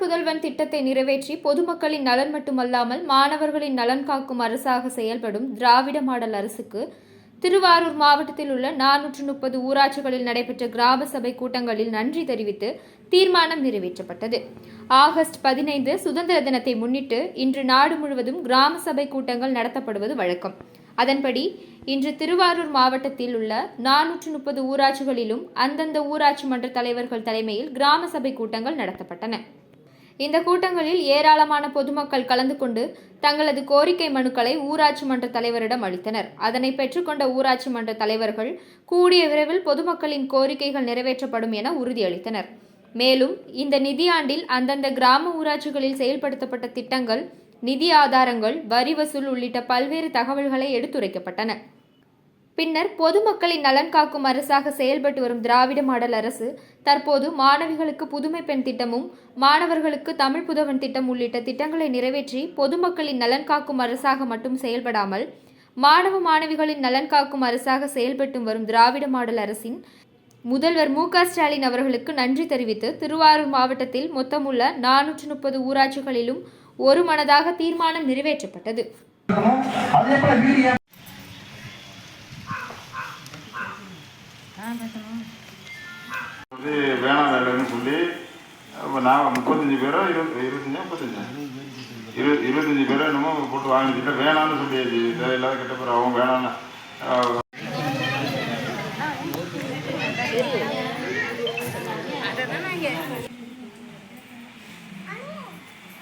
திட்டத்தை நிறைவேற்றி பொதுமக்களின் நலன் மட்டுமல்லாமல் மாணவர்களின் நலன் காக்கும் அரசாக செயல்படும் திராவிட மாடல் அரசுக்கு திருவாரூர் மாவட்டத்தில் உள்ள நானூற்று முப்பது ஊராட்சிகளில் நடைபெற்ற கிராம சபை கூட்டங்களில் நன்றி தெரிவித்து தீர்மானம் நிறைவேற்றப்பட்டது. ஆகஸ்ட் பதினைந்து சுதந்திர தினத்தை முன்னிட்டு இன்று நாடு முழுவதும் கிராம சபை கூட்டங்கள் நடத்தப்படுவது வழக்கம். அதன்படி இன்று திருவாரூர் மாவட்டத்தில் உள்ள நானூற்று முப்பது ஊராட்சிகளிலும் அந்தந்த ஊராட்சி மன்ற தலைவர்கள் தலைமையில் கிராம சபை கூட்டங்கள் நடத்தப்பட்டன. இந்த கூட்டங்களில் ஏராளமான பொதுமக்கள் கலந்து கொண்டு தங்களது கோரிக்கை மனுக்களை ஊராட்சி மன்ற தலைவரிடம் அளித்தனர். அதனை பெற்றுக்கொண்ட ஊராட்சி மன்ற தலைவர்கள் கூடிய விரைவில் பொதுமக்களின் கோரிக்கைகள் நிறைவேற்றப்படும் என உறுதியளித்தனர். மேலும் இந்த நிதியாண்டில் அந்தந்த கிராம ஊராட்சிகளில் செயல்படுத்தப்பட்ட திட்டங்கள் நிதி ஆதாரங்கள் வரி வசூல் உள்ளிட்ட பல்வேறு தகவல்களை எடுத்துரைக்கப்பட்டன. பின்னர் பொதுமக்களின் நலன் காக்கும் அரசாக செயல்பட்டு வரும் திராவிட மாடல் அரசு தற்போது மாணவிகளுக்கு புதுமை பெண் திட்டமும் மாணவர்களுக்கு தமிழ் புதவன் திட்டம் உள்ளிட்ட திட்டங்களை நிறைவேற்றி பொதுமக்களின் நலன் காக்கும் அரசாக மட்டும் செயல்படாமல் மாணவ மாணவிகளின் நலன் காக்கும் அரசாக செயல்பட்டு வரும் திராவிட மாடல் அரசின் முதல்வர் மு ஸ்டாலின் அவர்களுக்கு நன்றி தெரிவித்து திருவாரூர் மாவட்டத்தில் மொத்தமுள்ள நானூற்று முப்பது ஊராட்சிகளிலும் ஒரு மனதாக தீர்மானம் நிறைவேற்றப்பட்டது. வந்து வேணாம் வேலைன்னு சொல்லி நான் முப்பத்தஞ்சு பேரோ இருபது இருபத்தஞ்சா முப்பத்தஞ்சா? இரு இருபத்தஞ்சி பேரோ என்னமோ போட்டு வாங்கிட்டு வேணாம்னு சொல்லியாச்சு. தேவையில்லாத கிட்ட பேர் அவன் வேணான்னு அதை